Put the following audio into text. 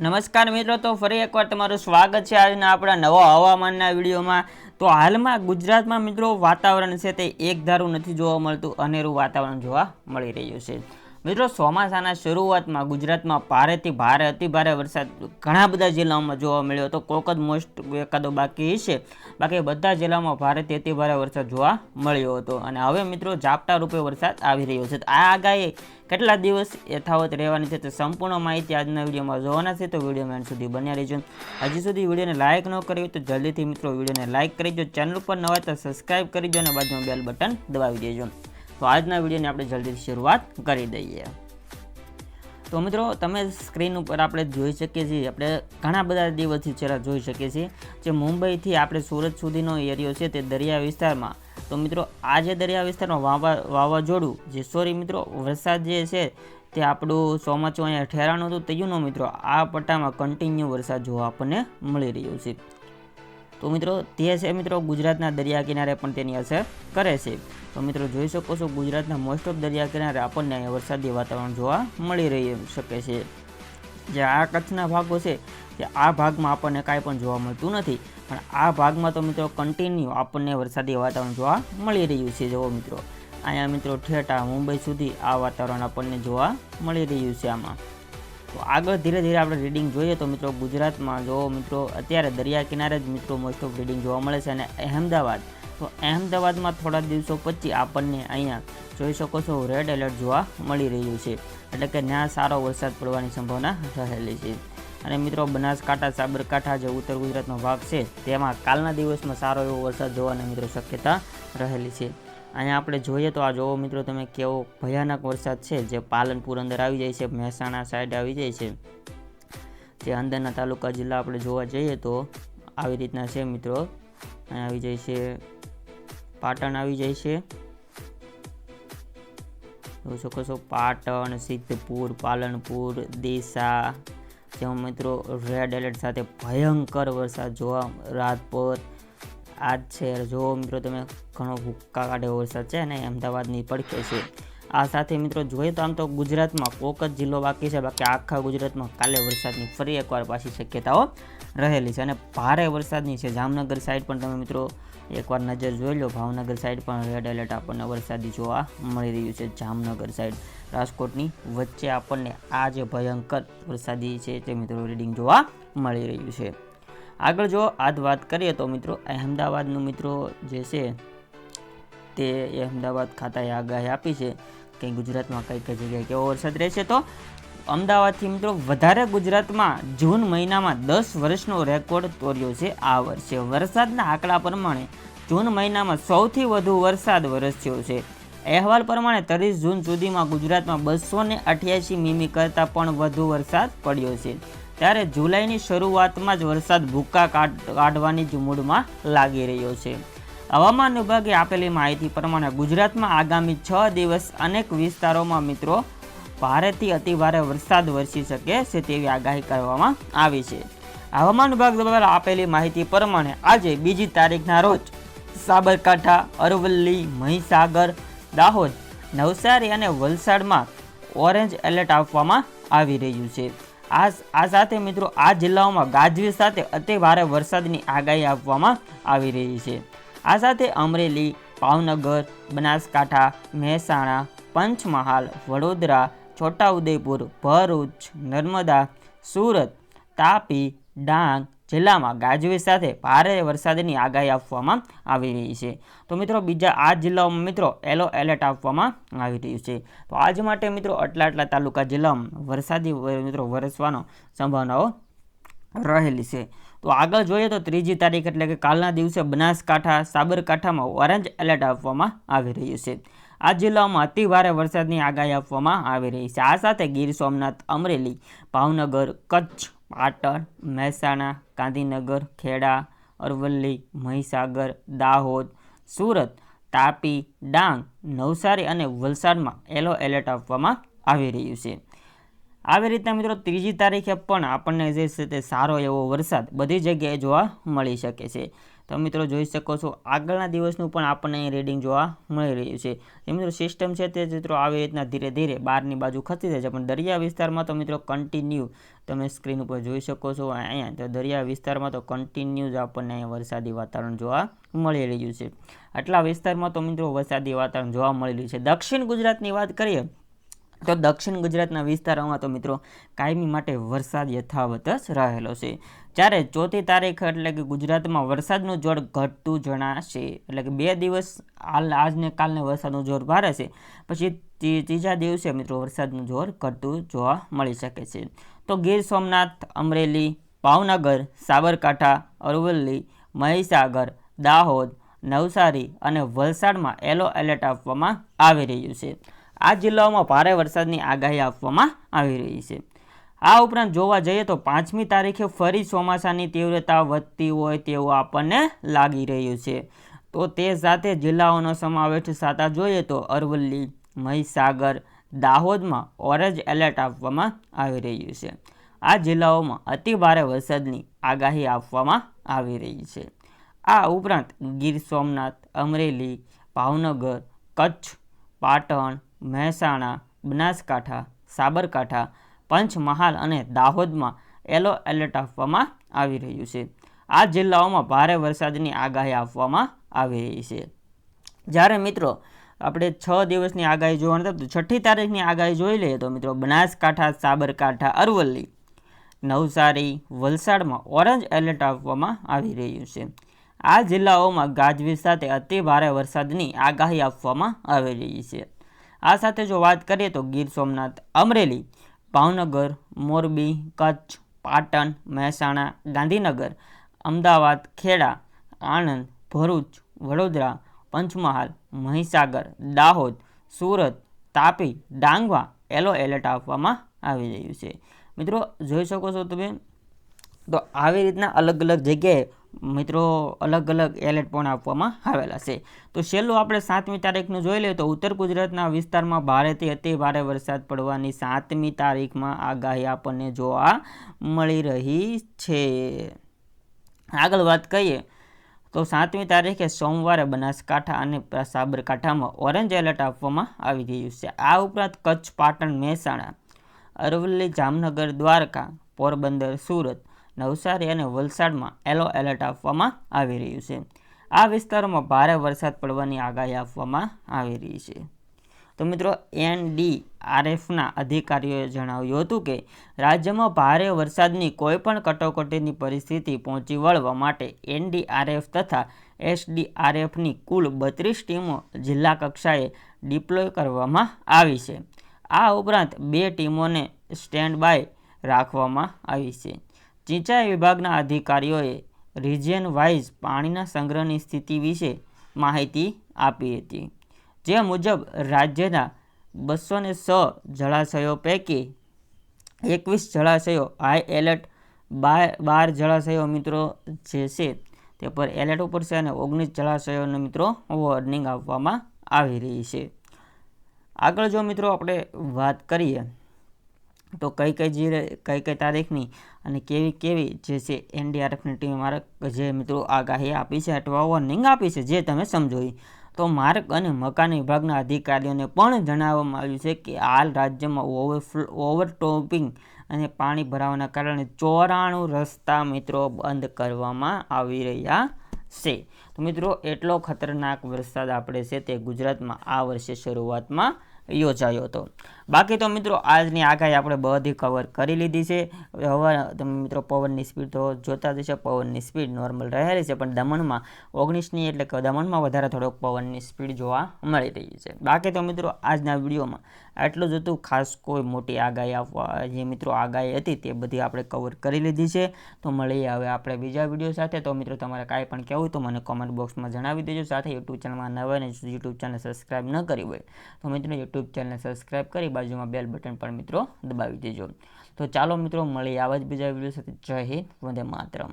નમસ્કાર મિત્રો, તો ફરી એકવાર તમારું સ્વાગત છે આજના આપણા નવા હવામાનના વિડીયોમાં. તો હાલમાં ગુજરાતમાં મિત્રો વાતાવરણ છે તે એક ધારું નથી જોવા મળતું, અનેરું વાતાવરણ જોવા મળી રહ્યું છે. મિત્રો, ચોમાસાના શરૂઆતમાં ગુજરાતમાં ભારેથી ભારે અતિ ભારે વરસાદ ઘણા બધા જિલ્લાઓમાં જોવા મળ્યો હતો. કોક જ મોસ્ટ એકાદો બાકી છે. બાકી બધા જિલ્લામાં ભારેથી અતિ ભારે વરસાદ જોવા મળ્યો હતો. અને હવે મિત્રો, ઝાપટા રૂપે વરસાદ આવી રહ્યો છે. આ આગાહી કેટલા દિવસ યથાવત રહેવાની છે તે સંપૂર્ણ માહિતી આજના વિડીયોમાં જોવાના છે. તો વીડિયો એન્ડ સુધી બન્યા રહેજો. હજી સુધી વિડીયોને લાઇક ન કરી તો જલ્દીથી મિત્રો વિડીયોને લાઇક કરી દો. ચેનલ પર નવા તો સબસ્ક્રાઇબ કરી દો અને બાજુમાં બેલ બટન દબાવી દેજો. તો આજના વિડીયોની આપણે જલ્દીથી શરૂઆત કરી દઈએ. તો મિત્રો, તમે સ્ક્રીન ઉપર આપણે જોઈ શકીએ છીએ, આપણે ઘણા બધા દિવસથી ચહેરા જોઈ શકીએ છીએ જે મુંબઈથી આપણે સુરત સુધીનો એરિયો છે તે દરિયા વિસ્તારમાં. તો મિત્રો, આ જે દરિયા વિસ્તારમાં વાવા, વાવાઝોડું, જે સોરી મિત્રો, વરસાદ જે છે તે આપણું ચોમાચું અહીંયા ઠેરાણું હતું તેયુંનો મિત્રો, આ પટ્ટામાં કન્ટિન્યુ વરસાદ જોવા આપણને મળી રહ્યો છે. તો મિત્રો, તે છે મિત્રો ગુજરાતના દરિયા કિનારે પણ તેની અસર કરે છે. તો મિત્રો, જોઈ શકો છો ગુજરાતના મોસ્ટ ઓફ દરિયા કિનારે આપણને અહીંયા વરસાદી વાતાવરણ જોવા મળી રહી શકે છે. જે આ કચ્છના ભાગો છે, તે આ ભાગમાં આપણને કાંઈ પણ જોવા મળતું નથી. પણ આ ભાગમાં તો મિત્રો કન્ટિન્યુ આપણને વરસાદી વાતાવરણ જોવા મળી રહ્યું છે. જુઓ મિત્રો, અહીંયા મિત્રો ઠેઠા મુંબઈ સુધી આ વાતાવરણ આપણને જોવા મળી રહ્યું છે આમાં. તો આગળ ધીરે ધીરે આપણે રીડિંગ જોઈએ તો મિત્રો ગુજરાતમાં જો મિત્રો અત્યારે દરિયા કિનારે જ મિત્રો મોસ્ટ ઓફ રીડિંગ જોવા મળે છે અને અહેમદાબાદ, તો અહેમદાબાદમાં થોડા દિવસો પછી આપણને અહીંયા જોઈ શકો છો રેડ એલર્ટ જોવા મળી રહ્યું છે. એટલે કે ત્યાં સારો વરસાદ પડવાની સંભાવના રહેલી છે. અને મિત્રો બનાસકાંઠા, સાબરકાંઠા જે ઉત્તર ગુજરાતનો ભાગ છે, તેમાં કાલના દિવસમાં સારો એવો વરસાદ જોવાની મિત્રો શક્યતા રહેલી છે. અહીંયા આપણે જોઈએ તો આ જોવો મિત્રો, તમે કેવો ભયાનક વરસાદ છે, જે પાલનપુર અંદર આવી જાય છે, મહેસાણા સાઈડ આવી જાય છે. જે અંદરના તાલુકા જિલ્લા આપણે જોવા જઈએ તો આવી રીતના છે મિત્રો. અહીંયા આવી જાય છે, પાટણ આવી જાય છે. જોઈ શકો છો, પાટણ, સિદ્ધપુર, પાલનપુર દેસા જેમાં મિત્રો રેડ એલર્ટ સાથે ભયંકર વરસાદ જોવા રાતભર આજ છે. જો મિત્રો તમે ઘણો હુક્કા કાઢે વરસાદ છે અને અમદાવાદની પડખે છે. આ સાથે મિત્રો જોઈએ તો આમ તો ગુજરાતમાં કોક જ જિલ્લો બાકી છે. બાકી આખા ગુજરાતમાં કાલે વરસાદની ફરી એકવાર પાછી શક્યતાઓ રહેલી છે. અને ભારે વરસાદની છે. જામનગર સાઈડ પણ તમે મિત્રો એકવાર નજર જોઈ લો. ભાવનગર સાઈડ પણ રેડ એલર્ટ આપણને વરસાદી જોવા મળી રહ્યું છે. જામનગર સાઈડ રાજકોટની વચ્ચે આપણને આ જે ભયંકર વરસાદી છે તે મિત્રો રીડિંગ જોવા મળી રહ્યું છે. આગળ જો આજ વાત કરીએ તો મિત્રો, અહેમદાબાદનું મિત્રો જે છે, તે અહેમદાબાદ ખાતાએ આગાહી આપી છે કે ગુજરાતમાં કઈ કઈ જગ્યાએ કેવો વરસાદ રહેશે. તો અમદાવાદથી મિત્રો, વધારે ગુજરાતમાં જૂન મહિનામાં દસ વર્ષનો રેકોર્ડ તોડ્યો છે આ વર્ષે. વરસાદના આંકડા પ્રમાણે જૂન મહિનામાં સૌથી વધુ વરસાદ વરસ્યો છે. અહેવાલ પ્રમાણે ત્રીસ જૂન સુધીમાં ગુજરાતમાં બસો ને અઠ્યાસી મીમી કરતાં પણ વધુ વરસાદ પડ્યો છે. ત્યારે જુલાઈની શરૂઆતમાં જ વરસાદ ભૂક્કા કાઢવાની જ મૂડમાં લાગી રહ્યો છે. હવામાન વિભાગે આપેલી માહિતી પ્રમાણે ગુજરાતમાં આગામી છ દિવસ અનેક વિસ્તારોમાં મિત્રો ભારેથી અતિભારે વરસાદ વરસી શકે છે તેવી આગાહી કરવામાં આવી છે. હવામાન વિભાગ દ્વારા આપેલી માહિતી પ્રમાણે આજે બીજી તારીખના રોજ સાબરકાંઠા, અરવલ્લી, મહીસાગર, દાહોદ, નવસારી અને વલસાડમાં ઓરેન્જ એલર્ટ આપવામાં આવી રહ્યું છે. આ આ સાથે મિત્રો આ જિલ્લાઓમાં ગાજવીજ સાથે અતિ ભારે વરસાદની આગાહી આપવામાં આવી રહી છે. આ સાથે અમરેલી, ભાવનગર, બનાસકાંઠા, મહેસાણા, પંચમહાલ, વડોદરા, છોટાઉદેપુર, ભરૂચ, નર્મદા, સુરત, તાપી, ડાંગ જિલ્લામાં ગાજવીજ સાથે ભારે વરસાદની આગાહી આપવામાં આવી રહી છે. તો મિત્રો, બીજા આ જિલ્લાઓમાં મિત્રો એલો એલર્ટ આપવામાં આવી રહ્યું છે. તો આજ માટે મિત્રો, આટલા આટલા તાલુકા જિલ્લામાં વરસાદી મિત્રો, વરસવાનો સંભાવનાઓ રહેલી છે. તો આગળ જોઈએ તો ત્રીજી તારીખ એટલે કે કાલના દિવસે બનાસકાંઠા, સાબરકાંઠામાં ઓરેન્જ એલર્ટ આપવામાં આવી રહ્યું છે. આ જિલ્લાઓમાં અતિ ભારે વરસાદની આગાહી આપવામાં આવી રહી છે. આ સાથે ગીર સોમનાથ, અમરેલી, ભાવનગર, કચ્છ પાટણ, મહેસાણા, ગાંધીનગર, ખેડા, અરવલ્લી, મહીસાગર, દાહોદ, સુરત, તાપી, ડાંગ, નવસારી અને વલસાડમાં એલો એલર્ટ આપવામાં આવી રહ્યું છે. આવી રીતના મિત્રો ત્રીજી તારીખે પણ આપણને જે છે તે સારો એવો વરસાદ બધી જગ્યાએ જોવા મળી શકે છે. તો મિત્રો જોઈ શકો છો, આગળના દિવસનું પણ આપણને અહીં રીડિંગ જોવા મળી રહ્યું છે. જે મિત્રો સિસ્ટમ છે તે મિત્રો આવી રીતના ધીરે ધીરે બહારની બાજુ ખસી જાય છે. પણ દરિયા વિસ્તારમાં તો મિત્રો કન્ટિન્યુ તમે સ્ક્રીન ઉપર જોઈ શકો છો અહીંયા. તો દરિયા વિસ્તારમાં તો કન્ટિન્યુ જ આપણને અહીંયા વરસાદી વાતાવરણ જોવા મળી રહ્યું છે. આટલા વિસ્તારમાં તો મિત્રો વરસાદી વાતાવરણ જોવા મળી રહ્યું છે. દક્ષિણ ગુજરાતની વાત કરીએ તો દક્ષિણ ગુજરાતના વિસ્તારોમાં તો મિત્રો કાયમી માટે વરસાદ યથાવત જ રહેલો છે. જ્યારે ચોથી તારીખ એટલે કે ગુજરાતમાં વરસાદનું જોર ઘટતું જણાશે, એટલે કે બે દિવસ હાલ આજને કાલને વરસાદનું જોર ભારે છે, પછી ત્રીજા દિવસે મિત્રો વરસાદનું જોર ઘટતું જોવા મળી શકે છે. તો ગીર સોમનાથ, અમરેલી, ભાવનગર, સાબરકાંઠા, અરવલ્લી, મહીસાગર, દાહોદ, નવસારી અને વલસાડમાં યલો એલર્ટ આપવામાં આવી રહ્યું છે. આ જિલ્લાઓમાં ભારે વરસાદની આગાહી આપવામાં આવી રહી છે. આ ઉપરાંત જોવા જઈએ તો પાંચમી તારીખે ફરી ચોમાસાની તીવ્રતા વધતી હોય તેવું આપણને લાગી રહ્યું છે. તો તે સાથે જિલ્લાઓનો સમાવેશ થતા જોઈએ તો અરવલ્લી, મહીસાગર, દાહોદમાં ઓરેન્જ એલર્ટ આપવામાં આવી રહ્યું છે. આ જિલ્લાઓમાં અતિ ભારે વરસાદની આગાહી આપવામાં આવી રહી છે. આ ઉપરાંત ગીર સોમનાથ, અમરેલી, ભાવનગર, કચ્છ, પાટણ મહેસાણા, બનાસકાંઠા, સાબરકાંઠા, પંચમહાલ અને દાહોદમાં યલો એલર્ટ આપવામાં આવી રહ્યું છે. આ જિલ્લાઓમાં ભારે વરસાદની આગાહી આપવામાં આવી રહી છે. જ્યારે મિત્રો આપણે છ દિવસની આગાહી જોવાની તો છઠ્ઠી તારીખની આગાહી જોઈ લઈએ, તો મિત્રો બનાસકાંઠા, સાબરકાંઠા, અરવલ્લી, નવસારી, વલસાડમાં ઓરેન્જ એલર્ટ આપવામાં આવી રહ્યું છે. આ જિલ્લાઓમાં ગાજવીજ સાથે અતિ ભારે વરસાદની આગાહી આપવામાં આવી રહી છે. આ સાથે જો વાત કરીએ તો ગીર સોમનાથ, અમરેલી, ભાવનગર, મોરબી, કચ્છ, પાટણ, મહેસાણા, ગાંધીનગર, અમદાવાદ, ખેડા, આણંદ, ભરૂચ, વડોદરા, પંચમહાલ, મહીસાગર, દાહોદ, સુરત, તાપી, ડાંગવા એલો એલર્ટ આપવામાં આવી રહ્યું છે. મિત્રો, જોઈ શકો છો તમે? તો આવી રીતના અલગ અલગ જગ્યાએ મિત્રો અલગ અલગ એલર્ટ પણ આપવામાં આવેલા છે. તો છેલ્લું આપણે સાતમી તારીખનું જોઈ લઈએ તો ઉત્તર ગુજરાતના વિસ્તારમાં ભારેથી અતિ ભારે વરસાદ પડવાની સાતમી તારીખમાં આગાહી આપણને જોવા મળી રહી છે. આગળ વાત કરીએ તો સાતમી તારીખે સોમવારે બનાસકાંઠા અને સાબરકાંઠામાં ઓરેન્જ એલર્ટ આપવામાં આવી રહ્યું છે. આ ઉપરાંત કચ્છ પાટણ મહેસાણા, અરવલ્લી, જામનગર, દ્વારકા, પોરબંદર, સુરત નવસારી અને વલસાડમાં એલો એલર્ટ આપવામાં આવી રહ્યું છે. આ વિસ્તારોમાં ભારે વરસાદ પડવાની આગાહી આપવામાં આવી રહી છે. તો મિત્રો, એનડીઆરએફના અધિકારીઓએ જણાવ્યું હતું કે, રાજ્યમાં ભારે વરસાદની કોઈપણ કટોકટીની પરિસ્થિતિ પહોંચી વળવા માટે એનડીઆરએફ તથા એસડીઆરએફની કુલ બત્રીસ ટીમો જિલ્લા કક્ષાએ ડિપ્લોય કરવામાં આવી છે. આ ઉપરાંત બે ટીમોને સ્ટેન્ડ બાય રાખવામાં આવી છે. સિંચાઈ વિભાગના અધિકારીઓએ રિજિયન વાઇઝ પાણીના સંગ્રહની સ્થિતિ વિશે માહિતી આપી હતી, જે મુજબ રાજ્યના બસો ને છ જળાશયો પૈકી એકવીસ જળાશયો હાઈ એલર્ટ બાર બાર જળાશયો મિત્રો જે છે તે પર એલર્ટ ઉપર છે અને ઓગણીસ જળાશયોને મિત્રો વોર્નિંગ આપવામાં આવી રહી છે. આગળ જો મિત્રો આપણે વાત કરીએ, તો કઈ કઈ જે કઈ કઈ તારીખની અને કેવી કેવી જે છે એનડીઆરએફની ટીમે મારા જે મિત્રો આગાહી આપી છે અથવા વોર્નિંગ આપી છે, જે તમે સમજો તો માર્ગ અને મકાન વિભાગના અધિકારીઓને પણ જણાવવામાં આવ્યું છે કે હાલ રાજ્યમાં ઓવરફ્લો, ઓવરટોપિંગ અને પાણી ભરાવાના કારણે ચોરાણું રસ્તા મિત્રો બંધ કરવામાં આવી રહ્યા છે. તો મિત્રો, એટલો ખતરનાક વરસાદ આપણે છે તે ગુજરાતમાં આ વર્ષે શરૂઆતમાં યોજાયો હતો. બાકી તો મિત્રો, આજની આગાહી આપણે બધી કવર કરી લીધી છે. હવે તમે મિત્રો, પવનની સ્પીડ તો જોતા જશે પવનની સ્પીડ નોર્મલ રહેલી છે, પણ દમણમાં, ઓગણીસની એટલે કે દમણમાં વધારે થોડોક પવનની સ્પીડ જોવા મળી રહી છે. બાકી તો મિત્રો, આજના વિડીયોમાં આટલું જ હતું. ખાસ કોઈ મોટી આગાહી આપવા, જે મિત્રો આગાહી હતી તે બધી આપણે કવર કરી લીધી છે. તો મળીએ હવે આપણે બીજા વીડિયો સાથે. તો મિત્રો, તમારે કાંઈ પણ કહેવું તો મને કોમેન્ટ બોક્સમાં જણાવી દેજો. સાથે યુટ્યુબ ચેનલમાં નવા ને યુટ્યુબ ચેનલ સબસ્ક્રાઈબ ન કરી હોય તો મિત્રો યુટ્યુબ ચેનલને સબસ્ક્રાઈબ કરી બાજુમાં બેલ બટન પણ મિત્રો દબાવી દેજો. તો ચાલો મિત્રો, મળીએ આવા જ બીજા વીડિયો સાથે. જય હિન્દ, વંદે માતરમ.